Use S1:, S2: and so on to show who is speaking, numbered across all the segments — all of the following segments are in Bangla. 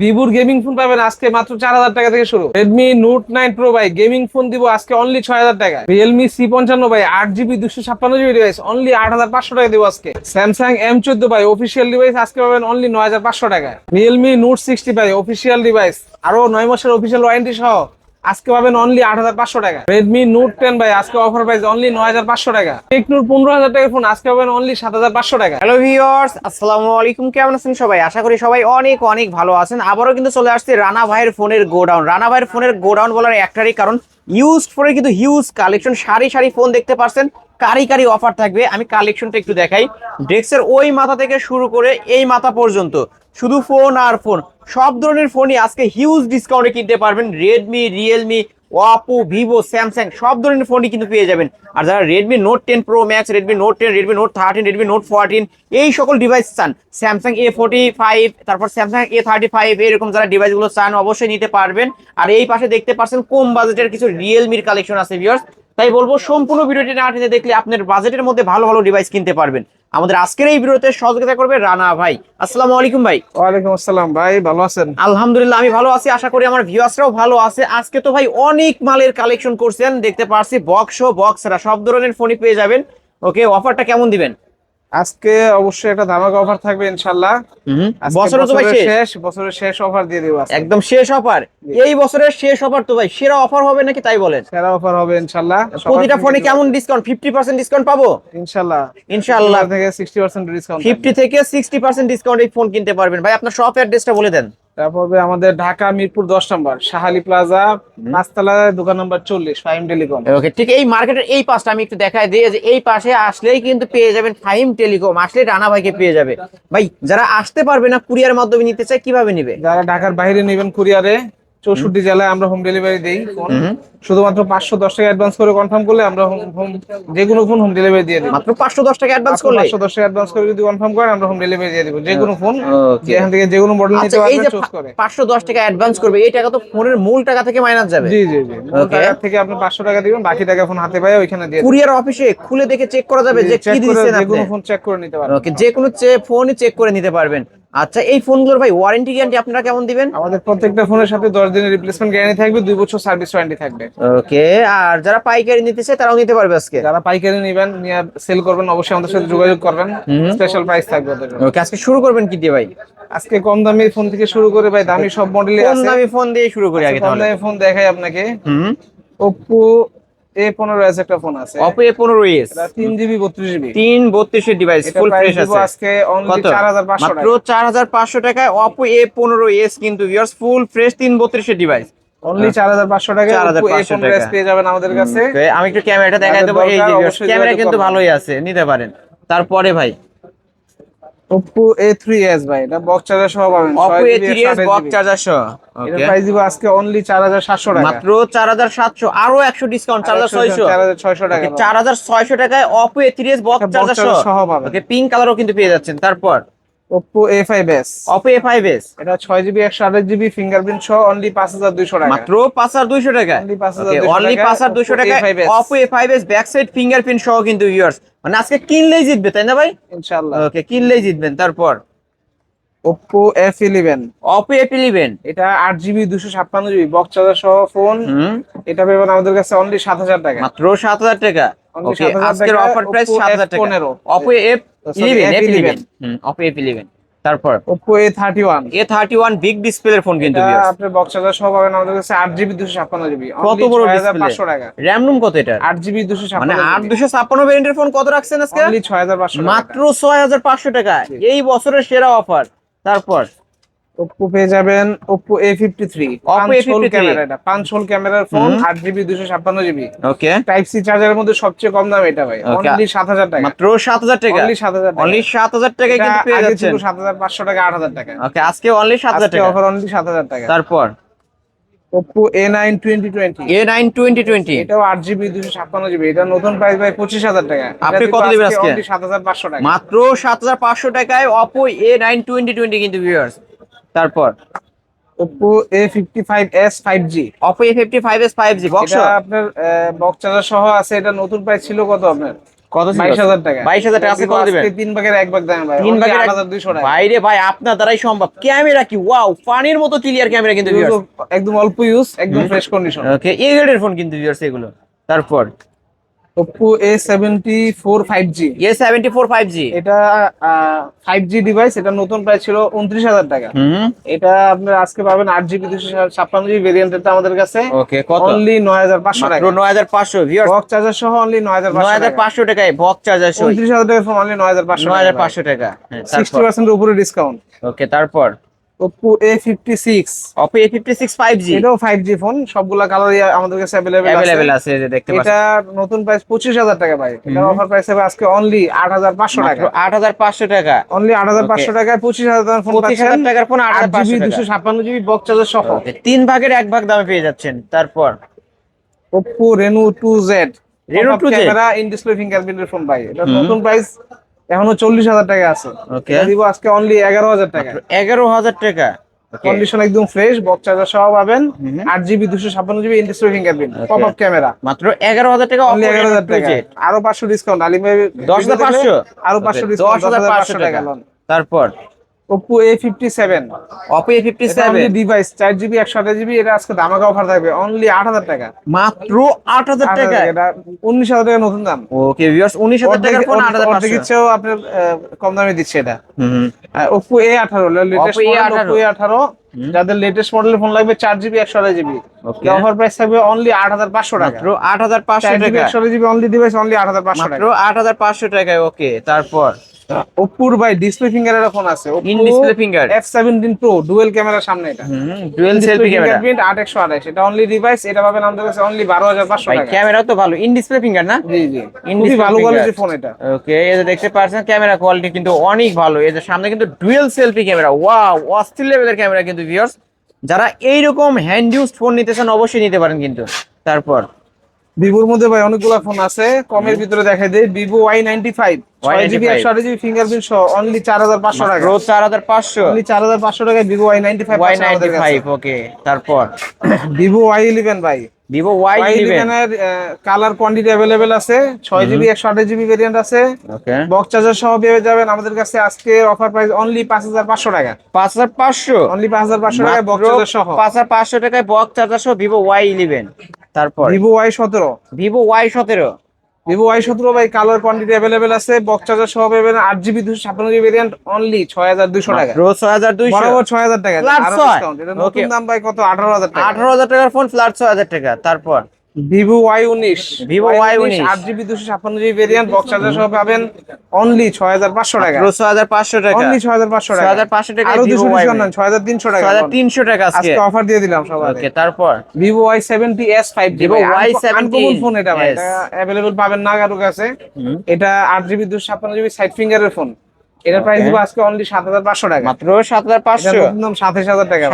S1: ভিভোর গেমিং ফোন পাবেন আজকে মাত্র চার হাজার টাকা থেকে শুরু। রেডমি নোট নাইন প্রো ভাই গেমিং ফোন দিব আজকে অনলি ছয় হাজার টাকা রিয়েলমি সি পঞ্চান্ন ভাই, আট জিবি দুশো ছাপ্পান্ন জিবি ডিভাইস অনলি আট হাজার পাঁচশো টাকা দিব আজকে। স্যামসাং এম চোদ্দ ভাই অফিসিয়াল ডিভাইস আজকে পাবেন অনলি নয় হাজার পাঁচশো টাকা রিয়েলমি নোট সিক্সটি ভাই অফিসিয়াল ডিভাইস আরও নয় মাসের অফিসিয়াল ওয়ারেন্টি সহ। আজকে পাবেন অনলি আট হাজার পাঁচশো টাকা। রেডমি নোট টেন ভাই, আজকে অফার প্রাইস অনলি নয় হাজার পাঁচশো টাকা। টেকনোর পনেরো হাজার টাকা ফোন আজকে পাবেন অনলি সাত হাজার পাঁচশো টাকা।
S2: হ্যালো ভিউয়ার্স আসসালামু আলাইকুম। কেমন আছেন সবাই? আশা করি সবাই অনেক অনেক ভালো আছেন। আবারও কিন্তু চলে আসছে রানা ভাইয়ের ফোনের গোডাউন। রানা ভাইয়ের ফোনের গোডাউন বলার একটারই কারণ ইউজ ফোনের কিন্তু হিউজ কালেকশন সারি সারি ফোন দেখতে পারছেন। কারি কারি অফার থাকবে। আমি কালেকশনটা একটু দেখাই। ডেস্কের ওই মাথা থেকে শুরু করে এই মাথা পর্যন্ত। শুধু ফোন আর ফোন, সব ধরনের ফোনই আজকে হিউজ ডিসকাউন্টে কিনতে পারবেন। Redmi Realme Oppo Vivo Samsung সব ধরনের ফোনই কিন্তু পেয়ে যাবেন। আর যারা Redmi note ten pro max Redmi note ten Redmi note thirteen Redmi note fourteen এই সকল ডিভাইস চান। স্যামসাং এ ফোর্টি ফাইভ তারপর স্যামসাং এ থার্টি ফাইভ এরকম যারা ডিভাইসগুলো চান, অবশ্যই নিতে পারবেন। আর এই পাশে দেখতে পাচ্ছেন কম বাজেটের কিছু রিয়েলমির কালেকশন আছে ভিউয়ার্স তাই বলব, সম্পূর্ণ ভিডিওটি না দেখলে আপনার বাজেটের মধ্যে ভালো ভালো ডিভাইস কিনতে পারবেন। আমাদের আজকের এই ভিডিওতে সহযোগিতা করবে রানা ভাই। আসসালামু আলাইকুম ভাই।
S1: ওয়ালাইকুম আসসালাম ভাই ভালো আছেন?
S2: আলহামদুলিল্লাহ আমি ভালো আছি আশা করি আমার ভিউয়ার্সরাও ভালো আছে। আজকে তো ভাই অনেক মালের কালেকশন করছেন দেখতে পারছি বক্স বক্সরা সব ধরনের ফোনই পেয়ে যাবেন। ওকে অফারটা কেমন দিবেন?
S1: আজকে অবশ্যই একটা ধামাকা অফার থাকবে ইনশাল্লাহ আজকে
S2: বছরে তো ভাই
S1: বছরের
S2: শেষ
S1: বছরের শেষ অফার দিয়ে দেবো
S2: একদম শেষ অফার এই বছরের শেষ অফার তো ভাই সেরা অফার হবে নাকি তাই বলেন?
S1: সেরা অফার হবে ইনশাল্লাহ
S2: প্রতিটা ফোনে কেমন ডিসকাউন্ট ফিফটি পার্সেন্ট ডিসকাউন্ট পাবো?
S1: ইনশাল্লাহ
S2: ইনশাআল্লাহ।
S1: থেকে সিক্সটি পার্সেন্ট ডিসকাউন্ট
S2: ফিফটি থেকে সিক্সটি পার্সেন্ট ডিসকাউন্ট এই ফোন কিনতে পারবেন। ভাই আপনার শপ অ্যাড্রেসটা বলে দেন।
S1: তারপর আমাদের ঢাকা মিরপুর দশ নম্বর শাহালি প্লাজা নাস্তালা দোকান নম্বর চল্লিশ ফাইম টেলিকম।
S2: ওকে ঠিক এই মার্কেটের এই পাশটা আমি একটু দেখাই দিই যে এই পাশে আসলেই কিন্তু পেয়ে যাবেন ফাইম টেলিকম আসলে রানা ভাইকে পেয়ে যাবে। ভাই যারা আসতে পারবে না কুরিয়ার মাধ্যমে নিতে চায় কীভাবে নিবে?
S1: যারা ঢাকার বাইরে নেবেন কুরিয়ারে চৌষট্টি জেলায় আমরা হোম ডেলিভারি দিই। ফোন শুধুমাত্র পাঁচশো দশ টাকা অ্যাডভান্স করে কনফার্ম করলে আমরা হোম যে কোনো ফোন হোম ডেলিভারি দিয়ে দিই
S2: মাত্র পাঁচশো দশ টাকা অ্যাডভান্স করলে?
S1: পাঁচশো দশ টাকা অ্যাডভান্স করে যদি কনফার্ম করেন আমরা হোম ডেলিভারি দিয়ে দিব। যে কোনো ফোন. এখান থেকে যে কোনো মডেল নিতে
S2: আচ্ছা
S1: পারবেন চুজ করে।
S2: পাঁচশো দশ টাকা অ্যাডভান্স করবে এই টাকা তো ফোনের মূল টাকা থেকে মাইনাস যাবে।
S1: জি জি জি। টাকা থেকে আপনি পাঁচশো টাকা দিবেন বাকি টাকা ফোন হাতে পায় ওইখানে দিয়ে
S2: কুরিয়ার অফিসে খুলে দেখে চেক করা যাবে যে কি
S1: করে
S2: দিচ্ছেন
S1: যে কোনো ফোন চেক করে নিতে পারবেন।
S2: ওকে যে কোনো ফোনই চেক করে নিতে পারবেন। আচ্ছা এই ফোনগুলোর ভাই ওয়ারেন্টি গ্যারান্টি আপনারা কেমন দিবেন?
S1: আমাদের প্রত্যেকটা ফোনের সাথে দশ দিনের রিপ্লেসমেন্ট গ্যারান্টি থাকবে দুই বছর সার্ভিস ওয়ারেন্টি থাকবে।
S2: ওকে আর যারা পাইকারি নিতে চায় তারাও নিতে পারবে আজকে?
S1: যারা পাইকারি নেবেন নিয়ে সেল করবেন অবশ্যই আমাদের সাথে যোগাযোগ করবেন। স্পেশাল প্রাইস থাকবে ওদের
S2: ওকে আজকে শুরু করবেন কি দিয়ে ভাই?
S1: আজকে কম দামি ফোন থেকে শুরু করে ভাই দামি সব মডেলই
S2: কোন
S1: আছে।
S2: দামি ফোন দিয়ে শুরু করি আগে
S1: কম
S2: তাহলে।
S1: দামি ফোন দেখাই আপনাকে।
S2: হুম।
S1: Oppo A15 এস একটা ফোন আছে।
S2: ডিভাইস ফুল ফ্রেশ আছে।
S1: আজকে অনলি
S2: মাত্র টাকায় কিন্তু ফুল ফ্রেশ তিন বত্রিশের ডিভাইস
S1: অনলি টাকা
S2: 4,500 টাকা।
S1: পেয়ে যাবেন আমাদের কাছে।
S2: আমি একটু ক্যামেরাটা দেখাই দেবো। এই যে ক্যামেরা কিন্তু ভালোই আছে নিতে পারেন। তারপরে ভাই
S1: Oppo A3s ভাই এটা বক্স চার্জার সহ পাবেন 6GB,
S2: S
S1: 128GB
S2: box charger সহ
S1: এর প্রাইস দিব আজকে অনলি চার হাজার সাতশো টাকা।
S2: মাত্র চার হাজার সাতশো আরও একশো ডিসকাউন্ট চার হাজার ছয়শো।
S1: চার হাজার ছয়শো টাকা
S2: চার হাজার ছয়শো টাকায় Oppo A three S box charger সহ।
S1: পাবেন।
S2: ওকে পিঙ্ক কালারও কিন্তু পেয়ে যাচ্ছেন। তারপর?
S1: Oppo A5s
S2: Oppo A five S
S1: এটা ছয় জিবি একশো আঠাশ জিবি ফিঙ্গারপ্রিন্ট সহ অনলি পাঁচ হাজার দুইশো টাকা।
S2: মাত্র পাঁচ হাজার দুইশো টাকা
S1: Only 5,200
S2: অনলি
S1: টাকা, Oppo
S2: টাকা
S1: A5s
S2: Oppo A five S back side fingerprint সহ কিন্তু ইয়ার্স মানে আজকে কিনলেই জিতবে তাই না ভাই?
S1: ইনশাল্লাহ
S2: ওকে কিনলেই জিতবেন। তারপর?
S1: Oppo F11
S2: Oppo A eleven
S1: এটা আট জিবি দুশো ছাপ্পান্ন জিবি বক্স চার্জার সহ ফোন এটা পেবেন আমাদের কাছে অনলি সাত হাজার টাকা।
S2: মাত্র সাত হাজার টাকা। ওকে আজকের অফার প্রাইস
S1: Oppo
S2: সাত হাজার টাকা।
S1: F15
S2: Oppo F
S1: Sorry,
S2: eleven
S1: F11
S2: তারপর?
S1: Oppo A31
S2: A thirty one big ডিসপ্লের ফোন কিন্তু।
S1: আপনার বক্স চার্জার সহ পাবেন আমাদের কাছে আট জিবি দুশো ছাপ্পান্ন জিবি।
S2: কত বড় ডিসপ্লে
S1: টাকা।
S2: র্যাম রুম কত এটা
S1: আট জিবি দুশো
S2: মানে
S1: ছাপ্পান্ন
S2: আট দুশো ছাপ্পান্ন ভ্যারিয়েন্টের ফোন কত রাখছেন আজকে?
S1: অনলি ছয় হাজার পাঁচশো
S2: মাত্র ছয় হাজার পাঁচশো টাকা এই বছরের সেরা অফার তারপর?
S1: ওপ্পো পেয়ে যাবেন Oppo A fifty three
S2: Oppo A53
S1: camera এটা পাঁচ হোল ক্যামেরার ফোন আট জিবি দুশো ছাপ্পান্ন জিবি
S2: ওকে
S1: টাইপ সি চার্জারের মধ্যে সবচেয়ে কম দাম এটা ভাই. অনলি সাত হাজার টাকা।
S2: মাত্র সাত হাজার টাকা?
S1: অনলি সাত হাজার
S2: অনলি সাত হাজার টাকায় কিন্তু পেয়ে যাচ্ছেন।
S1: সাত হাজার পাঁচশো টাকা আট হাজার টাকা।
S2: ওকে আজকে অনলি সাত হাজার
S1: আজকে
S2: টাকা।
S1: অফার অনলি সাত হাজার টাকা।
S2: তারপর?
S1: Oppo A nine twenty twenty
S2: A nine twenty twenty
S1: এটাও আট জিবি দুশো ছাপ্পান্ন জিবি এটা নতুন প্রাইস ভাই পঁচিশ হাজার টাকা।
S2: আপনি কত দিবেন আজকে?
S1: সাত হাজার পাঁচশো টাকা।
S2: মাত্র সাত হাজার পাঁচশো টাকায় Oppo A nine twenty twenty কিন্তু ভিউয়ার্স তারপর?
S1: A
S2: A fifty five S five G box
S1: আপনার বক্স চার্জার সহ আছে এটা নতুন প্রাইস ছিল কত আপনার?
S2: কত?
S1: বাইশ হাজার টাকা।
S2: 22,000 টাকা আজকে কত দিবেন?
S1: তিন ভাগের এক ভাগ দাম ভাই।
S2: তিন ভাগের এক-
S1: হাজার দুইশো টাকা।
S2: বাইরে ভাই আপনার দ্বারাই সম্ভব। ক্যামেরা কি? ওয়াও পানির মতো ক্লিয়ার ক্যামেরা কিন্তু
S1: একদম অল্প ইউজ একদম ফ্রেশ কন্ডিশন
S2: ওকে এই গ্রেডের ফোন কিন্তু ভিউয়ার্স এগুলো। তারপর?
S1: Oppo A74 5G
S2: A seventy four five G
S1: এটা ফাইভ জি ডিভাইস এটা নতুন প্রাইস ছিল উনত্রিশ হাজার টাকা। এটা আপনার আজকে পাবেন আট জিবি দুশো ছাপ্পান্ন আমাদের কাছে।
S2: ওকে কত?
S1: অনলি নয় হাজার পাঁচশো টাকা।
S2: মাত্র নয় হাজার পাঁচশো ভিউয়ার্স
S1: বক্স চার্জার সহ অনলি নয় হাজার
S2: নয় হাজার পাঁচশো টাকায় বক চার্জার সহ।
S1: উনত্রিশ হাজার টাকা ফোন অনলি নয় হাজার পাঁচশো
S2: নয় হাজার পাঁচশো টাকা।
S1: সিক্সটি পার্সেন্টের উপরে ডিসকাউন্ট
S2: ওকে তারপর?
S1: A fifty six
S2: five G
S1: এটাও ফাইভ জি ফোন সবগুলা কালার আমাদের কাছে অ্যাভেলেবেল আছে।
S2: আছে যে দেখতে পাচ্ছেন।
S1: এটা নতুন প্রাইস পঁচিশ হাজার টাকা ভাই। এটা অফার প্রাইস হবে আজকে অনলি আট হাজার পাঁচশো টাকা।
S2: আট হাজার পাঁচশো টাকা।
S1: অনলি আট হাজার পাঁচশো টাকায় পঁচিশ হাজার টাকার ফোন
S2: পঁচিশ হাজার টাকার ফোন আট
S1: আট
S2: হাজার পাঁচশো
S1: জিবি
S2: টাকা।
S1: দুশো ছাপ্পান্ন জিবি বক্স চার্জার সহ।
S2: তিন ভাগের এক ভাগ দামে পেয়ে যাচ্ছেন। তারপর?
S1: Oppo Reno two Z
S2: Reno 2Z
S1: camera in display ফিঙ্গারপ্রিন্টের phone ভাই। এটা নতুন প্রাইস এখনও চল্লিশ হাজার টাকা আছে। দিব আজকে অনলি এগারো হাজার টাকা।
S2: এগারো হাজার টাকা।
S1: কন্ডিশন একদম ফ্রেশ বক্স চার্জার সহ পাবেন। আট জিবি দুশো ছাপ্পান্ন GB industry fingerprint pop up camera
S2: মাত্র এগারো হাজার টাকা
S1: অনলি এগারো হাজার টাকা। আরও পাঁচশো ডিসকাউন্ট আলিম ভাই
S2: দশ হাজার পাঁচশো?
S1: আরও পাঁচশো
S2: দশ হাজার পাঁচশো টাকা তারপর?
S1: Oppo A fifty seven
S2: Oppo A fifty seven
S1: device চার জিবি একশো আঠাশ জিবি এটা আজকে ধামাকা অফার থাকবে অনলি আট হাজার টাকা।
S2: মাত্র আট হাজার টাকা
S1: এটা উনিশ হাজার টাকা নতুন দাম।
S2: ওকে ভিউয়ার্স উনিশ হাজার টাকার ফোন আট হাজার
S1: ইচ্ছেও আপনার কম দামে দিচ্ছে এটা। ওপো এ আঠারো latest
S2: Oppo
S1: model
S2: A18
S1: Oppo A আঠারো। যাদের লেটেস্ট মডেলের ফোন লাগবে চার জিবি একশো আঠাশ জিবি. অফার প্রাইস থাকবে অনলি আট হাজার পাঁচশো টাকা।
S2: আট হাজার পাঁচশো টাকা।
S1: একশো আঠাশ জিবি অনলি ডিভাইস অনলি আট হাজার পাঁচশো টাকা।
S2: আট হাজার পাঁচশো টাকায় ওকে তারপর?
S1: ওপ্পোর ভাই ডিসপ্লে ফিঙ্গারের ফোন আছে।
S2: Display finger।
S1: F seventeen pro dual ক্যামেরার সামনে এটা।
S2: ডুয়েল সেলফি ক্যামেরা
S1: একশো আঠাশ। এটা অনলি ডিভাইস এটা পাবেন আমাদের কাছে অনলি বারো হাজার পাঁচশো টাকা।
S2: ক্যামেরা তো ভালো। ইন ডিসপ্লে ফিঙ্গার না?
S1: জি জি। খুবই ভালো। কোয়ালিটির ফোন এটা।
S2: ওকে এই যে দেখতে পাচ্ছেন ক্যামেরা কোয়ালিটি কিন্তু অনেক ভালো। এই যে সামনে কিন্তু ডুয়েল সেলফি ক্যামেরা ওয়াও অস্থির লেভেলের ক্যামেরা কিন্তু ভিউয়ার্স যারা এইরকম হ্যান্ড ইউজ ফোন নিতে চান অবশ্যই নিতে পারেন কিন্তু। তারপর
S1: ভিভোর মধ্যে ভাই অনেকগুলা ফোন আছে। কমের ভিতরে দেখাই দেয় ভিভো ওয়াই নাইনটি ফাইভ ছয় জিবি একশো আঠাশ জিবি ফিঙ্গারপ্রিন্ট সহ অনলি চার হাজার পাঁচশো টাকা।
S2: রোজ চার হাজার পাঁচশো।
S1: অনলি চার হাজার পাঁচশো টাকায় Vivo Y ninety five
S2: Y ninety five okay তারপর?
S1: ভিভো ওয়াই ইলেভেন ভাই।
S2: ভিভো ওয়াই ইলেভেন
S1: ইলেভেনের কালার কোয়ান্টিটি আছে ছয় জিবি জিবি ভেরিয়েন্ট আছে। বক্স চার্জার সহ পেয়ে যাবেন আমাদের কাছে আজকে অফার প্রাইস অনলি পাঁচ হাজার পাঁচশো টাকা।
S2: পাঁচ হাজার পাঁচশো?
S1: অনলি পাঁচ হাজার পাঁচশো টাকায় বক্স চার্জার সহ।
S2: পাঁচ হাজার পাঁচশো টাকায় বক্স চার্জার সহ ভিভো ওয়াই ইলেভেন তারপর?
S1: ভিভো ওয়াই সতেরো।
S2: ভিভো ওয়াই সতেরো।
S1: ভিভো ওয়াই সতেরো ভাই কালার কোয়ান্টিটি অ্যাভেলেবেল আছে বক্স চার্জার সহ পাবেন আট জিবি দুশো ছাপ্পান্ন জিবি ভেরিয়েন্ট অনলি ছয় হাজার দুশো টাকা।
S2: ছয় হাজার দুইশো।
S1: বরাবর ছয় হাজার টাকা। নতুন দাম ভাই কত? আঠারো হাজার টাকা।
S2: আঠারো হাজার টাকার ফোন ফ্ল্যাট ছয় হাজার টাকা। তারপর?
S1: ভিভো ওয়াই উনিশ।
S2: Vivo Y19
S1: আট জিবি দুশো ছাপ্পান্ন জিবি ভেরিয়েন্ট বক্স চার্জার সহ পাবেন অনলি ছয় হাজার পাঁচশো টাকা।
S2: ছয় হাজার পাঁচশো টাকা।
S1: অনলি ছয় হাজার পাঁচশো টাকা।
S2: হাজার পাঁচশো টাকা আরও
S1: দুশো
S2: ওয়াই
S1: ছয় হাজার তিনশো টাকা
S2: হাজার তিনশো টাকা আজকে।
S1: অফার দিয়ে দিলাম সবাই
S2: ওকে তারপর?
S1: Vivo Y seventy S five
S2: Y70
S1: phone এটা ভাই।
S2: Yes.
S1: এটা অ্যাভেলেবল পাবেন না কারও কাছে এটা আট জিবি দুশো ছাপ্পান্ন জিবি সাইড ফিঙ্গারের ফোন এটার প্রাইস দিব আজকে অনলি টাকা।
S2: মাত্র
S1: এটা টাকা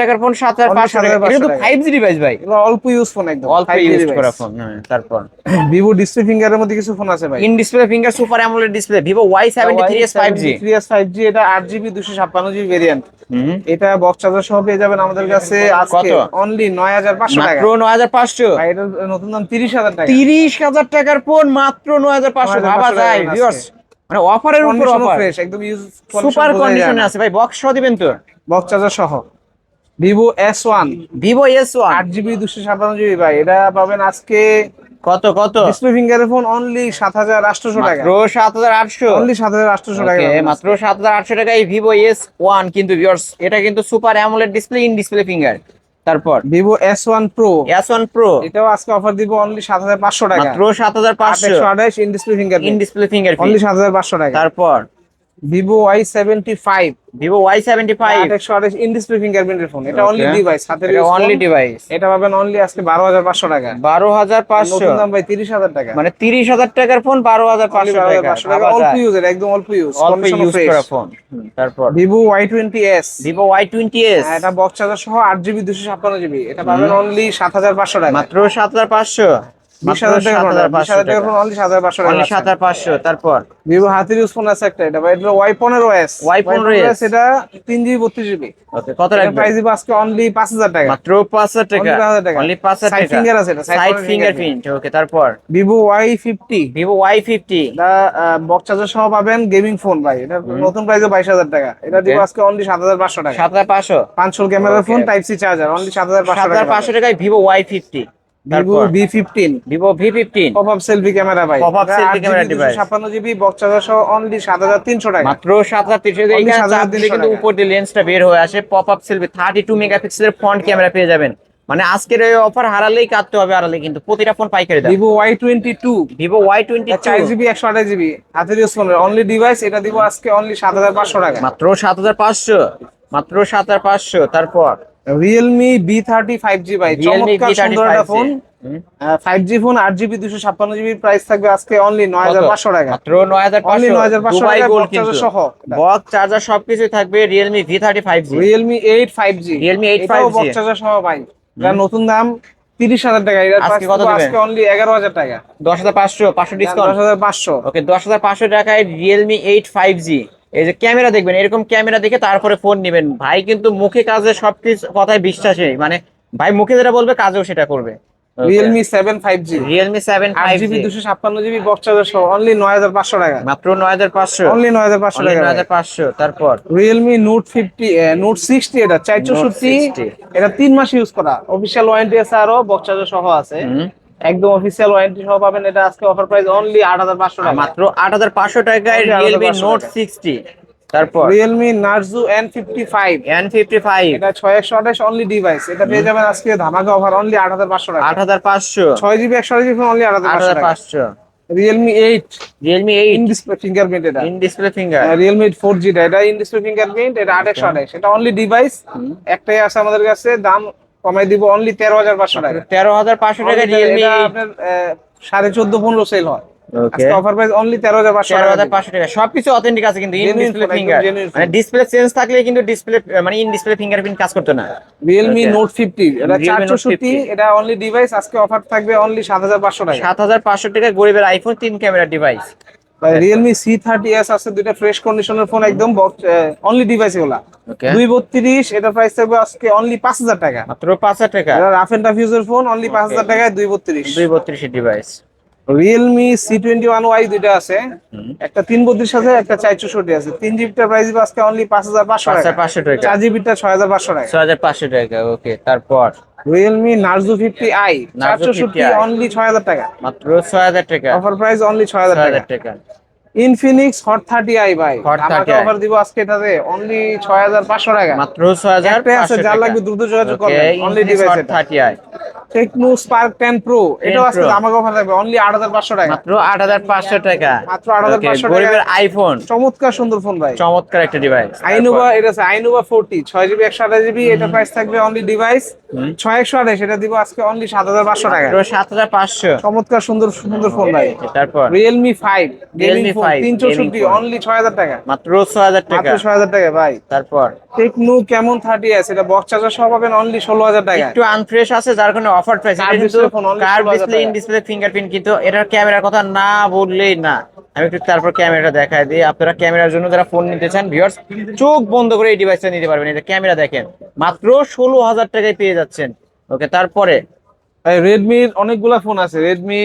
S2: টাকার ফোন সাত হাজার
S1: Only
S2: পাঁচশো টাকা। এটা তো
S1: টাকা।
S2: ডিভাইস ভাই।
S1: এগুলো অল্প ইউজ ফোন একদম
S2: অল্প ইউজ করা ফোন তারপর।
S1: ভিভো ডিসপ্লে ফিঙ্গারের মধ্যে কিছু ফোন আছে ভাই।
S2: In display finger super AMOLED display Vivo Y seventy three S five G
S1: three S five G এটা ভেরিয়েন্ট এটা বক্স চার্জার সহ পেয়ে যাবেন আমাদের কাছে আজকে অনলি নয় হাজার পাঁচশো টাকা।
S2: মাত্র নয় হাজার পাঁচশো।
S1: ভাই এটার নতুন দাম তিরিশ হাজার টাকা।
S2: তিরিশ হাজার টাকার ফোন মাত্র নয় হাজার পাঁচশো।
S1: 9,500
S2: ভাবা যায়
S1: আছে।
S2: মানে অফারের উপর অফার
S1: ফ্রেশ একদম ইউজ
S2: সুপার কন্ডিশনে আছে ভাই বক্স সহ দিবেন তো?
S1: বক্স চার্জার সহ। Vivo S one
S2: Vivo S one
S1: আট জিবি দুশো ছাপ্পান্ন জিবি ভাই। এটা পাবেন আজকে
S2: কত কত?
S1: ডিসপ্লে ফিঙ্গারের ফোন অনলি সাত হাজার আটশোশো টাকা।
S2: মাত্র সাত হাজার আটশো?
S1: অনলি সাত হাজার আটশোশো টাকা
S2: মাত্র সাত হাজার আটশো টাকায় ভিভো এস ওয়ান কিন্তু ভিউয়ার্স এটা কিন্তু super AMOLED display in display finger তারপর
S1: Vivo S one pro
S2: S one pro
S1: এটাও আজকে অফার দিব অনলি সাত হাজার পাঁচশো টাকা।
S2: মাত্র সাত হাজার পাঁচশো।
S1: আঠাশ in display finger
S2: in display finger
S1: only সাত হাজার পাঁচশো টাকা।
S2: তারপর
S1: Vivo Y seventy five
S2: Vivo Y seventy five
S1: একশো আঠাশ ইন ডিসপ্লে ফিঙ্গারপ্রিন্টের ফোন এটা অনলি ডিভাইস হাতের
S2: অনলি। ডিভাইস
S1: এটা পাবেন অনলি আজকে বারো হাজার পাঁচশো টাকা।
S2: বারো হাজার পাঁচশো।
S1: দাম ভাই তিরিশ হাজার টাকা।
S2: মানে তিরিশ হাজার টাকার ফোন বারো হাজার পাঁচশো
S1: 12,500
S2: টাকা।
S1: অল্প। ইউজের একদম অল্প ইউজ
S2: অল্প ইউজ করা ফোন তারপর?
S1: Vivo Y twenty S
S2: Vivo Y twenty S
S1: এটা বক্স চার্জার সহ আট জিবি দুশো ছাপ্পান্ন জিবি এটা পাবেন অনলি সাত হাজার পাঁচশো টাকা
S2: মাত্র সাত হাজার পাঁচশো। তারপর?
S1: ভিভো হাতের ইউজ ফোন আছে একটা এটা এটা ওয়াই পনেরো এস
S2: Y15s
S1: এটা তিন জিবি বত্রিশ জিবি।
S2: কত
S1: প্রাইস দিব আজকে অনলি পাঁচ হাজার টাকা।
S2: মাত্র পাঁচ হাজার টাকা?
S1: Only 5,000 টাকা।
S2: অনলি পাঁচ হাজার টাকা?
S1: finger আছে এটা,
S2: সাইড
S1: corner
S2: ফিঙ্গারপ্রিন্ট ওকে তারপর?
S1: Vivo Y fifty
S2: Vivo Y fifty
S1: box charger সহ পাবেন গেমিং ফোন ভাই। এটা নতুন প্রাইসে বাইশ হাজার টাকা। এটা দিব আজকে অনলি সাত হাজার পাঁচশো টাকা।
S2: সাত হাজার পাঁচশো?
S1: পাঁচশো ক্যামেরার phone type C charger only সাত হাজার পাঁচশো টাকা।
S2: পাঁচশো টাকায় Vivo Y fifty
S1: Vivo B fifteen
S2: Vivo V fifteen
S1: pop up selfie camera ভাই।
S2: Pop-up selfie camera device।
S1: ছাপ্পান্ন জিবি বক্স চার্জার সহ অনলি সাত হাজার তিনশো টাকা।
S2: মাত্র সাত হাজার তিনশো
S1: 7,300
S2: দিলে কিন্তু উপর দিয়ে লেন্সটা বের হয়ে আসে। Pop up selfie thirty two মেগাপিক্সেলের ফ্রন্ট ক্যামেরা পেয়ে যাবেন। মানে আজকের এই অফার হারালেই কাটতে হবে হারালে কিন্তু। প্রতিটা ফোন পাইকারি দাম।
S1: Vivo Y twenty two
S2: Vivo Y twenty
S1: চার জিবি একশো আঠাশ জিবি হাতের ইউজ ফোনের অনলি ডিভাইস এটা দিব আজকে অনলি সাত হাজার পাঁচশো টাকা।
S2: মাত্র সাত হাজার পাঁচশো। মাত্র সাত হাজার পাঁচশো। তারপর?
S1: Realme B thirty five G ভাই
S2: রিয়েলমি
S1: চমৎকার সুন্দর একটা phone
S2: five
S1: five G phone আট জিবি দুশো ছাপ্পান্ন জিবি প্রাইস থাকবে আজকে অনলি নয় হাজার পাঁচশো টাকা।
S2: মাত্র নয় হাজার
S1: Only
S2: পাঁচশো।
S1: 9,500
S2: দুবাই
S1: টাকায়
S2: গোল্ড
S1: box charger সহ।
S2: বক্স চার্জার সবকিছুই থাকবে Realme V thirty five G
S1: Realme eight five G
S2: Realme 8 5G
S1: box charger সহ ভাই। এটা নতুন দাম তিরিশ হাজার টাকা।
S2: আজকে কত?
S1: আজকে অনলি এগারো হাজার টাকা।
S2: দশ হাজার পাঁচশো পাঁচশো
S1: দশ
S2: ডিসকাউন্ট
S1: হাজার পাঁচশো।
S2: ওকে দশ হাজার পাঁচশো টাকায় রিয়েলমি এইট ফাইভ জি এই যে ক্যামেরা দেখবেন এরকম ক্যামেরা দেখে তারপরে ফোন নেবেন। ভাই কিন্তু মুখে কাজে সবকিছু কথায় বিশ্বাসী মানে ভাই মুখে যেটা বলবে কাজেও সেটা করবে।
S1: Realme seven five G
S2: Realme seven five
S1: GB দুশো ছাপ্পান্ন জিবি বক্স চার্জার সহ অনলি নয় হাজার পাঁচশো টাকা।
S2: মাত্র নয় হাজার পাঁচশো।
S1: অনলি নয় হাজার পাঁচশো
S2: নয়
S1: টাকা
S2: হাজার পাঁচশো তারপর?
S1: Realme note fifty note sixty এটা চার চৌষট্টি এটা তিন মাস ইউজ করা। অফিসিয়াল ওয়ারেন্টি আছে আরও বক্স চার্জার সহ আছে। একদম অফিসিয়াল ওয়ারেন্টি সহ পাবেন। এটা আজকে অফার প্রাইস অনলি আট হাজার পাঁচশো টাকা।
S2: মাত্র আট হাজার পাঁচশো টাকায়
S1: Only
S2: রিয়েলমি
S1: 8,500 টাকা।
S2: সিক্সটি তারপর?
S1: ফাইভ
S2: এন ফিফটি ফাইভ
S1: এটা ছয় একশো আঠাশ অনলি ডিভাইস এটা পেয়ে যাবেন আজকে ধামাকা অফার অনলি আট হাজার পাঁচশো টাকা।
S2: আট হাজার পাঁচশো।
S1: ছয় জিবি একশো আঠাশ জিবি অনলি আট হাজার
S2: আট
S1: পাঁচশো।
S2: হাজার
S1: টাকা
S2: পাঁচশো
S1: Realme eight
S2: Realme
S1: in
S2: eight
S1: display fingerprint এটা
S2: in display finger
S1: four G এটা ইন ডিসপ্লে ফিঙ্গারপ্রিন্ট এটা আট একশো আঠাশ। এটা অনলি ডিভাইস একটাই আছে আমাদের কাছে। দাম কমাই দিব অনলি তেরো হাজার পাঁচশো টাকা।
S2: তেরো হাজার পাঁচশো টাকা রিয়েলমি
S1: আপনার সাড়ে চোদ্দ পনেরো সেল হয়। অফার প্রাইস অনলি তেরো হাজার পাঁচশো
S2: তেরো হাজার পাঁচশো টাকা। সবকিছু অথেন্টিক আছে কিন্তু ইন ডিসপ্লে ফিঙ্গার মানে ডিসপ্লে চেঞ্জ থাকলে কিন্তু ডিসপ্লে মানে ইন ডিসপ্লে ফিঙ্গারপ্রিন্ট কাজ করতো না।
S1: রিয়েলমি নোট ফিফটি এটা
S2: Realme
S1: চার
S2: Note
S1: চৌষট্টি
S2: 50
S1: এটা অনলি ডিভাইস আজকে অফার থাকবে অনলি সাত হাজার পাঁচশো টাকা।
S2: সাত হাজার পাঁচশো টাকা গরিবের আইফোন তিন camera device
S1: Realme C thirty S আছে দুইটা ফ্রেশ কন্ডিশনের ফোন একদম অনলি ডিভাইস এগুলা। দুই বত্রিশ এটা প্রাইস থাকবে আজকে অনলি পাঁচ হাজার টাকা।
S2: মাত্র পাঁচ হাজার টাকা?
S1: রাফ এন্ড টাফ ইউজের ফোন অনলি পাঁচ হাজার টাকায় দুই বত্রিশ
S2: দুই বত্রিশের device
S1: Realme C twenty one Y দুইটা আছে। একটা তিন বত্রিশ আছে একটা চার চৌষট্টি আছে। তিন জিবিটার প্রাইস আজকে অনলি পাঁচ হাজার পাঁচশো টাকা।
S2: পাঁচশো টাকা।
S1: চার জিবিটা ছয় হাজার পাঁচশো টাকা।
S2: ছয় হাজার পাঁচশো টাকা ওকে তারপর?
S1: রিয়েলমি নার্জো ফিফটি আই চারশো
S2: Narzo 50i
S1: অনলি ছয় হাজার টাকা।
S2: মাত্র ছয় হাজার টাকা।
S1: অফার প্রাইস অনলি ছয় হাজার
S2: ছয়
S1: টাকা। ইনফিনিক্স হট থার্টি আই ভাই।
S2: Hot
S1: আমাকে
S2: 30i
S1: অফার দিব আজকে এটাতে অনলি ছয় হাজার পাঁচশো টাকা।
S2: মাত্র ছয় হাজার
S1: আছে যার লাগবে দ্রুত যোগাযোগ করবেন। Only device
S2: thirty I
S1: Tecno Spark ten pro এটাও আজকে। আমাকে অফার থাকবে অনলি আট হাজার পাঁচশো টাকা।
S2: মাত্র আট হাজার পাঁচশো টাকা।
S1: মাত্র 8,500 টাকা।
S2: গরিবের আইফোন
S1: চমৎকার সুন্দর ফোন ভাই।
S2: চমৎকার একটা ডিভাইস
S1: আইনোভা এটা আছে আইনোভা ফোরটি ছয় জিবি একশো আঠাশ জিবি এটা প্রাইস থাকবে অনলি ডিভাইস ছয় একশো আঠাশ এটা দিব আজকে অনলি সাত হাজার পাঁচশো টাকা।
S2: সাত হাজার পাঁচশো।
S1: চমৎকার সুন্দর সুন্দর ফোন ভাই।
S2: তারপর?
S1: Realme five gaming
S2: Realme
S1: phone
S2: 5
S1: তিন চৌষট্টি
S2: gaming phone।
S1: অনলি ছয় হাজার টাকা।
S2: মাত্র ছয় হাজার টাকা।
S1: মাত্র ছয় হাজার টাকা ভাই।
S2: তারপর?
S1: টেকনো কেমন থার্টি আছে এটা বক্স চার্জার সহ পাবেন অনলি ষোলো হাজার টাকা।
S2: একটু আনফ্রেশ আছে যার কারণে অফার প্রাইস কার ডিসপ্লে ইন ডিসপ্লে ফিঙ্গারপ্রিন্ট কিন্তু এটার ক্যামেরার কথা না বললেই না। আমি একটু তারপর ক্যামেরাটা দেখাই দিই। আপনারা ক্যামেরার জন্য যারা ফোন নিতে চান ভিউয়ার্স চোখ বন্ধ করে এই ডিভাইসটা নিতে পারবেন। এটা ক্যামেরা দেখেন মাত্র ষোলো হাজার টাকায় পেয়ে যাচ্ছেন। ওকে তারপরে
S1: রেডমির অনেকগুলা ফোন আছে। রেডমি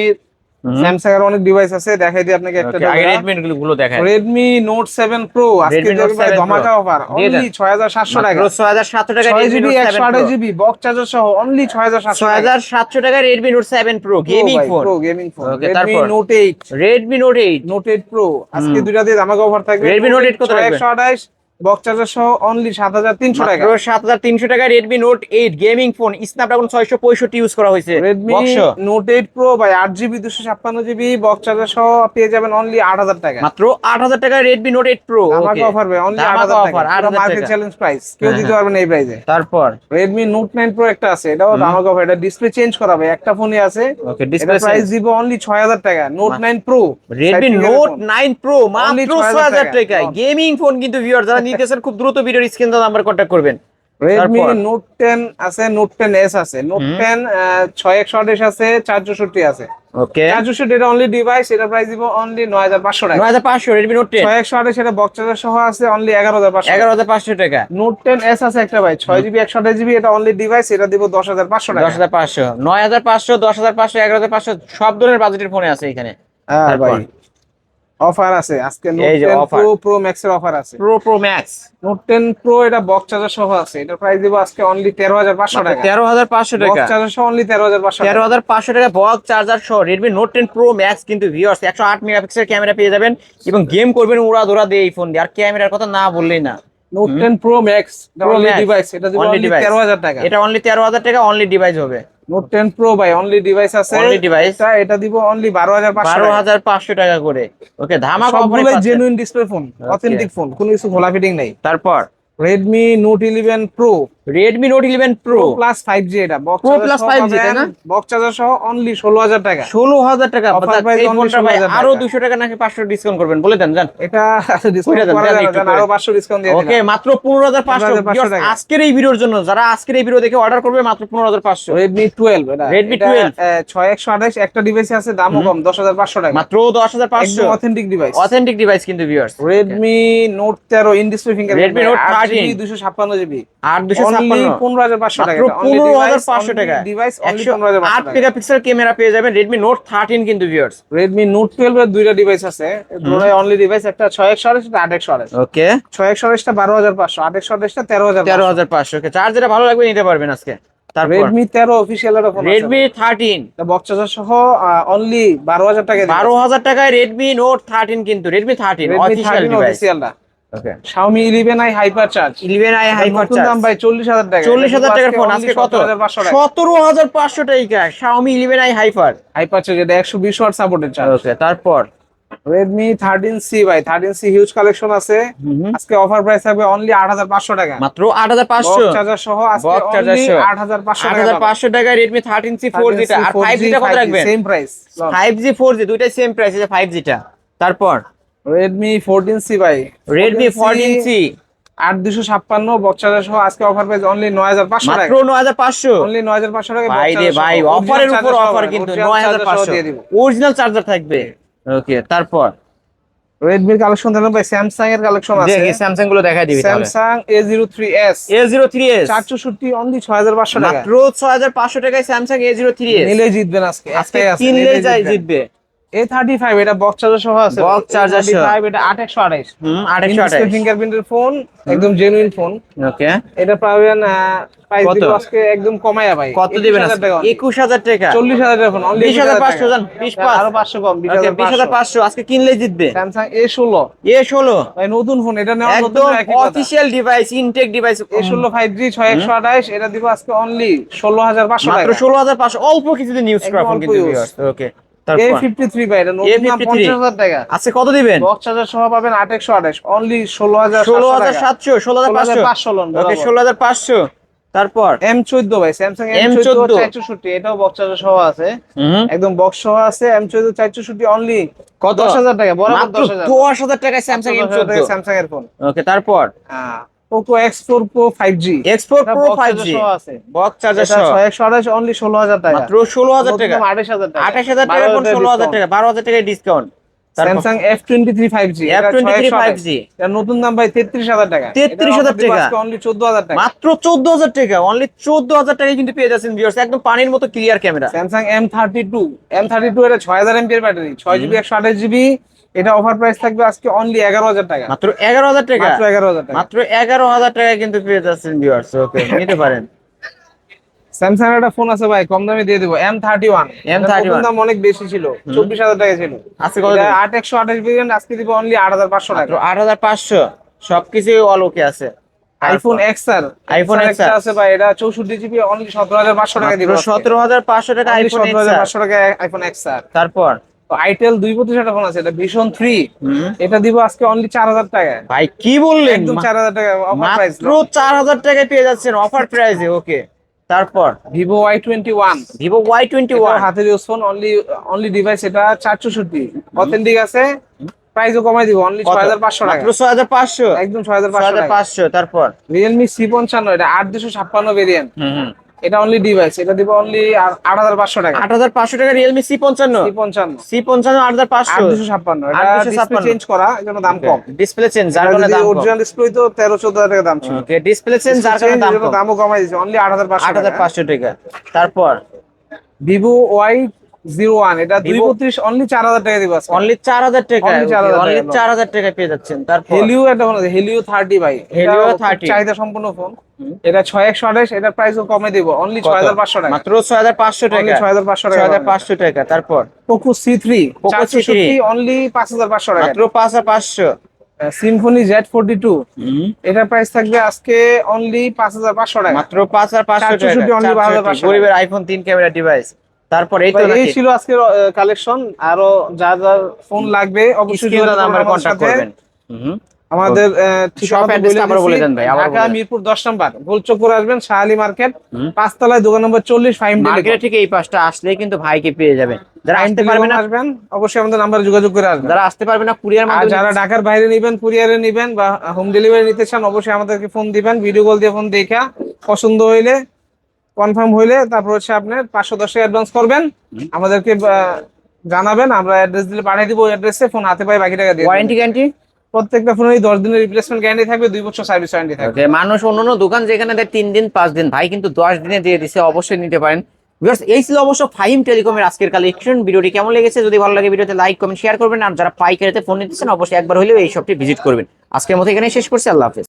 S1: স্যামসাং এর অনেক ডিভাইস আছে দেখাই দিই আপনাকে একটা
S2: রেডমি গুলো দেখাই।
S1: রেডমি নোট 7 প্রো আজকে
S2: ভাই
S1: ধমাকা অফার অনলি 6700 টাকা।
S2: 6700 টাকা রেডমি
S1: 128 জিবি বক্স চার্জার সহ অনলি
S2: 6700 6700 টাকা। Redmi note 7 pro gaming phone
S1: pro gaming phone Redmi note 8
S2: Redmi note 8
S1: note 8 pro আজকে দুইটা দিয়ে ধমাকা অফার থাকবে।
S2: রেডমি নোট 8 কত
S1: 128 বক্স চার্জার সহ অনলি সাত হাজার তিনশো টাকা।
S2: সাত হাজার তিনশো টাকা Redmi note eight gaming phone Snapdragon ছয়শো পঁয়ষট্টি ইউজ করা হয়েছে।
S1: রেডমি নোট এইট প্রো ভাই আট জিবি দুশো ছাপ্পান্ন জিবি বক্স চার্জার সহ পেয়ে যাবেন অনলি আট হাজার টাকা।
S2: মাত্র আট হাজার টাকা রেডমি নোট এইট প্রো
S1: আমাকে অফার ভাই অনলি আট হাজার টাকা। মার্কেট চ্যালেঞ্জ প্রাইস কেউ
S2: হ্যাঁ,
S1: দিতে
S2: হ্যাঁ।
S1: পারবে না এই প্রাইসে
S2: তারপর?
S1: রেডমি নোট নাইন প্রো একটা আছে এটাও ধামাকা অফার এটা ডিসপ্লে চেঞ্জ করা ভাই একটা ফোনই আছে।
S2: ওকে ডিসপ্লে
S1: প্রাইস দিব অনলি ছয় হাজার টাকা note nine pro
S2: Redmi note nine pro মাত্র ছয় হাজার
S1: টাকা।
S2: টাকায়। গেমিং ফোন কিন্তু ভিউয়ার যারা নিতেছেন খুব দ্রুত ভিডিওর স্ক্রিন নাম্বার কন্ট্যাক্ট করবেন।
S1: রেডমি? নোট টেন আছে নোট টেন এস আছে। নোট টেন ছয় একশো আঠাশ আছে চার চৌষট্টি আছে।
S2: ওকে
S1: চার চৌষট্টি এটা অনলি ডিভাইস এটা প্রাইস দিব অনলি নয় হাজার পাঁচশো টাকা।
S2: নয় হাজার পাঁচশো রেডমি নোট টেন
S1: ছয় একশো আঠাশ এটা বক্সার সহ আছে অনলি এগারো হাজার পাঁচশো।
S2: এগারো হাজার পাঁচশো টাকা।
S1: নোট টেন এস আছে একটা ভাই ছয় জিবি একশো আঠাশ জিবি এটা অনলি ডিভাইস এটা দিব দশ হাজার পাঁচশো টাকা।
S2: দশ হাজার পাঁচশো নয় হাজার পাঁচশো দশ হাজার পাঁচশো এগারো হাজার পাঁচশো সব ধরনের বাজেটের ফোনে আছে এখানে।
S1: হ্যাঁ ভাই। অফার আছে। আজকে নোট
S2: এই যে
S1: ten
S2: offer।
S1: Pro pro max এর অফার আছে।
S2: Pro pro max
S1: note ten pro এটা বক্স চার্জার সহ আছে। এটা প্রাইস দিব আজকে অনলি তেরো হাজার পাঁচশো টাকা।
S2: তেরো হাজার পাঁচশো
S1: বক্স
S2: টাকা।
S1: চার্জার সহ অনলি তেরো হাজার পাঁচশো
S2: তেরো হাজার পাঁচশো টাকা বক্স চার্জার সহ Redmi note ten pro max কিন্তু ভিউয়ার্স একশো আট মেগাপিক্সেল ক্যামেরা পেয়ে যাবেন এবং গেম করবেন উড়া ধরা দিয়ে এই ফোন দিয়ে। আর ক্যামেরার কথা না বললেই না।
S1: Note ten pro max
S2: Pro
S1: only device এটা দিব অনলি
S2: device।
S1: তেরো হাজার টাকা।
S2: এটা অনলি তেরো হাজার টাকা অনলি ডিভাইস হবে।
S1: নোট টেন প্রো ভাই অনলি ডিভাইস আছে।
S2: অনলি ডিভাইস
S1: এটা এটা দিব অনলি বারো হাজার পাঁচশো
S2: বারো হাজার পাঁচশো টাকা করে। ওকে ধামা
S1: সবগুলো genuine display phone. Authentic phone কোনো কিছু ফিটিং নেই।
S2: তারপর?
S1: Redmi note eleven pro
S2: Redmi Note 11
S1: Pro. Plus 5G এটা
S2: Pro Plus 5G তাই না?
S1: বক্স চার্জার সহ অনলি 16000 টাকা।
S2: 16000 টাকা এই ফোনটা ভাই
S1: আরও
S2: 200
S1: টাকা
S2: নাকি 500 ডিসকাউন্ট করবেন বলে দেন জান।
S1: এটা ডিসকাউন্ট করে
S2: দেন
S1: আরও 500 ডিসকাউন্ট দিয়ে
S2: ওকে মাত্র
S1: 15500
S2: আজকের এই ভিডিওর জন্য যারা আজকের এই ভিডিও দেখে অর্ডার করবে মাত্র
S1: 15500
S2: Redmi 12
S1: Redmi 12 6128 একটা ডিভাইসে আছে দামও কম 10500 টাকা।
S2: মাত্র
S1: 10500 অথেন্টিক ডিভাইস
S2: অথেন্টিক ডিভাইস কিন্তু viewers
S1: Redmi Note 13 in display finger
S2: Redmi Note 13 256
S1: GB 8
S2: megapixel camera পেয়ে যাবেন রেডমি নোট থার্টিন কিন্তু ভিউয়ার্স
S1: রেডমি নোট টুয়েলভ এর দুইটা ডিভাইস আছে। দুটোই অনলি ডিভাইস একটা ছয় একশো আঠাশ আট একশো আঠাশ
S2: ওকে
S1: ছয় একশো আঠাশটা বারো হাজার পাঁচশো আট একশো আঠাশটা তেরো হাজার
S2: তেরো হাজার পাঁচশো। ওকে চার্জ যেটা ভালো লাগবে নিতে পারবেন আজকে। তারপর।
S1: রেডমি তেরো অফিসিয়াল
S2: রেডমি থার্টিন
S1: বক্স সহ অনলি বারো হাজার টাকা
S2: বারো হাজার টাকায় রেডমি নোট থার্টিন কিন্তু Redmi thirteen official device
S1: hyper charge
S2: I hyper
S1: নতুন দাম ভাই চল্লিশ হাজার টাকা।
S2: চল্লিশ হাজার টাকার ফোন আজকে কত?
S1: পাঁচশো টাকা।
S2: সতেরো হাজার পাঁচশো টাকা Xiaomi eleven I hyper
S1: hyper charge এটা একশো বিশ ওয়াট সাপোর্টেড চার্জ
S2: ওকে তারপর?
S1: রেডমি থার্টিন সি ভাই থার্টিন সি হিউজ কালেকশন আছে। আজকে অফার প্রাইস থাকবে অনলি আট হাজার পাঁচশো টাকা।
S2: মাত্র আট হাজার পাঁচশো।
S1: বক্স চার্জার সহ আজকে
S2: Box charger
S1: অনলি
S2: সহ।
S1: আট হাজার পাঁচশো
S2: আট
S1: টাকা
S2: হাজার পাঁচশো টাকায় রেডমি থার্টিন সি ফোর জিটা আর ফাইভ জিটা কত রাখবেন?
S1: Same price
S2: five G four G দুইটাই সেম প্রাইস আছে ফাইভ জিটা তারপর?
S1: রেডমি ফোরটিন সি ভাই।
S2: রেডমি ফোরটিন সি
S1: আট দুশো ছাপ্পান্ন বক্স সহ আজকে অফার প্রাইস অনলি নয় হাজার পাঁচশো
S2: মাত্র
S1: টাকা।
S2: নয় হাজার পাঁচশো?
S1: অনলি নয় হাজার পাঁচশো টাকা
S2: ভাই রে ভাই অফারের উপর অফার কিন্তু নয় হাজার পাঁচশো। অরিজিনাল চার্জার থাকবে। ওকে তারপর?
S1: রেডমির কালেকশন দেখেন ভাই স্যামসাং এর কালেকশন আছে।
S2: দেখি স্যামসাংগুলো দেখাই দিবি তাহলে।
S1: Samsung A zero three S
S2: A zero three S
S1: চার চৌষট্টি অনলি ছয় হাজার পাঁচশো টাকা।
S2: মাত্র ছয় হাজার পাঁচশো টাকায় Samsung A zero three S
S1: নিলেই জিতবেন আজকে
S2: আজকে
S1: নিলেই
S2: যাই জিতবে।
S1: এ থার্টি ফাইভ এটা বক্স চার্জার সহ আছে।
S2: সহ।
S1: এটা
S2: হুম
S1: ফিঙ্গারপ্রিন্টের ফোন একদম জেনুইন ফোন
S2: ওকে
S1: এটা পাবেন প্রাইস দিব আজকে একদম কমায়া ভাই।
S2: কত দিবেন
S1: 21,000 টাকা। ফোন অনলি
S2: জান
S1: আরও কম
S2: আজকে কিনলেই জিতবে।
S1: ভাই নতুন ফোন এটা নেওয়া নতুন
S2: একদম official device intact device
S1: A ষোলো ফাইভ জি ছয় একশো আঠাইশ এটা দিব আজকে অনলি ষোলো হাজার পাঁচশো
S2: মাত্র ষোলো হাজার পাঁচশো অল্প কিছুদিন ইউজ করা ফোন
S1: অল্প
S2: কিন্তু ওকে
S1: এ
S2: তারপর?
S1: ফিফটি থ্রি ভাই এটা নতুন দাম
S2: A53?
S1: পঞ্চাশ হাজার টাকা।
S2: আজকে কত দিবেন?
S1: সহ পাবেন অনলি ষোলো হাজার
S2: ষোলো হাজার সাতশো ষোলো হাজার পাঁচশো। ষোলো হাজার পাঁচশো। তারপর?
S1: এম চোদ্দ ভাই স্যামসাং এম চোদ্দ চারশোষট্টি এটাও বক্স চার্জার সহ আছে। একদম বক্স সহ আছে এম চোদ্দ চারশোষট্টি অনলি
S2: কত?
S1: দশ হাজার টাকা বরাবর দশ হাজার।
S2: দশ হাজার টাকায় স্যামসাং এম চোদ্দ।
S1: স্যামসাং এর ফোন
S2: ওকে তারপর?
S1: Poco X four pro five G
S2: export pro five G box charger সহ
S1: ছয় একশো আঠাশ অনলি ষোলো হাজার টাকা।
S2: মাত্র ষোলো হাজার টাকা।
S1: আঠাশ হাজার টাকা।
S2: আঠাশ হাজার টাকা ফোন ষোলো হাজার টাকা। বারো হাজার টাকায় discount
S1: Samsung F twenty three five G
S2: F23 5G
S1: নতুন দাম ভাই তেত্রিশ হাজার টাকা।
S2: 33,000 টাকা।
S1: অনলি চোদ্দ হাজার টাকা।
S2: মাত্র চোদ্দ হাজার টাকা অনলি চোদ্দ হাজার টাকায় কিন্তু পেয়ে যাচ্ছেন ভিউয়ার্স একদম পানির মতো clear camera
S1: Samsung M thirty two M thirty two এটা ছয় হাজার এমপির ব্যাটারি ছয় জিবি একশো আঠাশ জিবি এটা অফার প্রাইস থাকবে আজকে অনলি এগারো হাজার টাকা।
S2: মাত্র এগারো হাজার টাকা।
S1: মাত্র এগারো হাজার টাকা।
S2: মাত্র এগারো হাজার টাকায় কিন্তু পেয়ে যাচ্ছেন ভিউয়ার্স ওকে নিতে পারেন।
S1: স্যামসাং এর একটা ফোন আছে ভাই কম দামে দিয়ে দেবো এম থার্টি ওয়ান
S2: M31
S1: দাম অনেক বেশি ছিল চব্বিশ হাজার টাকা ছিল।
S2: আজকে?
S1: আট একশো আঠাশ ভেরিয়েন্ট আজকে দিব অনলি আট হাজার পাঁচশো টাকা।
S2: আট হাজার পাঁচশো। সবকিছু অল ওকে আছে।
S1: IPhone X R
S2: iPhone XR
S1: আছে ভাই এটা চৌষট্টি জিবি অনলি সতেরো হাজার পাঁচশো টাকা দিব
S2: সতেরো হাজার পাঁচশো টাকা আইফোন
S1: সতেরো হাজার পাঁচশো টাকা আইফোন এক্স আর।
S2: তারপর?
S1: আইটেল দুই পঁচিশ একটা ফোন আছে এটা ভীষণ থ্রি। এটা দিব আজকে অনলি চার হাজার টাকা।
S2: ভাই কি বললেন?
S1: একদম চার হাজার টাকা অফার প্রাইস
S2: চার হাজার টাকায় পেয়ে যাচ্ছেন অফার প্রাইসে ওকে তারপর?
S1: Vivo Y twenty one
S2: Vivo Y twenty one
S1: হাতের use phone only only device এটা চার চৌষট্টি অথেন্টিক আছে প্রাইসও কমাই দিব অনলি ছয় হাজার পাঁচশো টাকা।
S2: ছয় হাজার পাঁচশো?
S1: একদম ছয় হাজার পাঁচশো
S2: পাঁচশো তারপর?
S1: রিয়েলমি সি পঞ্চান্ন এটা আট দুশো ছাপ্পান্ন ভেরিয়েন্ট এটা অনলি ডিভাইস এটা দিব অনলি আট হাজার পাঁচশো টাকা।
S2: আট হাজার পাঁচশো টাকা রিয়েলমি সি পঞ্চান্ন।
S1: সি পঞ্চান্ন।
S2: সি পঞ্চান্ন আট হাজার
S1: আট
S2: পাঁচশো
S1: দুশো ছাপ্পান্ন এটা
S2: 8256
S1: চেঞ্জ করা এই দাম কম।
S2: ডিসপ্লে চেঞ্জ যার কারণে দাম
S1: অরিজিনাল ডিসপ্লে তো তেরো চোদ্দ হাজার টাকা দাম ছিল।
S2: ওকে ডিসপ্লে চেঞ্জ যার কারণে দাম কম।
S1: দামও কমাই দিয়েছে অনলি আট হাজার পাঁচশো
S2: আট হাজার পাঁচশো টাকা। তারপর?
S1: ভিভো ওয়াই জিরো ওয়ান এটা দুই বত্রিশ অনলি চার হাজার টাকা দিব
S2: অনলি চার হাজার টাকা অনলি চার হাজার টাকা পেয়ে যাচ্ছেন
S1: হেলিও একটা ফোন আছে হেলিও থার্টি ভাই। খুব
S2: 30
S1: চাহিদা সম্পন্ন ফোন এটা ছয় একশো আঠাশ এটার প্রাইসও কমে দিব। অনলি ছয় হাজার পাঁচশো টাকা।
S2: মাত্র ছয় হাজার পাঁচশো টাকা।
S1: ছয় হাজার পাঁচশো টাকা
S2: হাজার পাঁচশো টাকা তারপর?
S1: পোকো সি থ্রি
S2: Poco
S1: চারশো
S2: C3
S1: অনলি পাঁচ হাজার পাঁচশো টাকা।
S2: মাত্র পাঁচ হাজার পাঁচশো।
S1: সিম্ফনি জেড ফোর্টি টু এটার প্রাইস থাকবে আজকে অনলি পাঁচ হাজার পাঁচশো টাকা।
S2: মাত্র পাঁচ হাজার পাঁচশো টাকা
S1: 464 only
S2: 464
S1: 5,500
S2: গরিবের আইফোন তিন ক্যামেরা ডিভাইস তারপর এই তো
S1: এই ছিল আজকের কালেকশন আরও যা যা ফোন লাগবে অবশ্যই
S2: নাম্বারে
S1: সাথে।
S2: করবেন।
S1: আমাদের আহ, ঠিকানা তো
S2: address টা আবারও বলে দেন ভাই,
S1: ঢাকা মিরপুর দশ নম্বর গোলচক্কর আসবেন শাহালি মার্কেট পাঁচতলায় দোকান নম্বর চল্লিশ ফাইভ
S2: মার্কেটে ঠিক এই পাশটা আসলে কিন্তু ভাইকে পেয়ে যাবেন। যারা আসতে পারবে না
S1: আসবেন অবশ্যই আমাদের নাম্বারে যোগাযোগ করে আসবেন।
S2: যারা আসতে পারবে না কুরিয়ার মাধ্যমে
S1: যারা ঢাকার বাইরে নিবেন কুরিয়ারে নিবেন বা হোম ডেলিভারি নিতে চান অবশ্যই আমাদেরকে ফোন দিবেন ভিডিও কল দিয়ে ফোন দেখা পছন্দ হইলে কনফার্ম হইলে তারপর হচ্ছে আপনার পাঁচশো দশ টাকা অ্যাডভান্স করবেন। আমাদেরকে জানাবেন আমরা অ্যাড্রেস দিলে পাঠিয়ে দিব অ্যাড্রেসে ফোন হাতে পাই বাকি টাকা দিয়ে
S2: ওয়ারেন্টি গ্যারান্টি
S1: প্রত্যেকটা ফোনেরই দশ দিনের রিপ্লেসমেন্ট গ্যারান্টি থাকবে দুই বছর সার্ভিস ওয়ারেন্টি থাকবে।
S2: মানুষ অন্যান্য দোকান যেখানে দেয় তিন দিন পাঁচ দিন ভাই কিন্তু দশ দিনে দিয়ে দিছে অবশ্যই নিতে পারেন। Viewers, এই ছিল অবশ্য ফাহিম টেলিকমের আজকের কালেকশন ভিডিওটি কেমন লেগেছে যদি ভালো লাগে ভিডিওতে লাইক কমেন্ট শেয়ার করবেন। আর যারা পাইকারিতে ফোন নিতেছেন অবশ্যই একবার হলেও এই শপটি ভিজিট করবেন। আজকের মতো এখানে শেষ করছি আল্লাহ হাফেজ।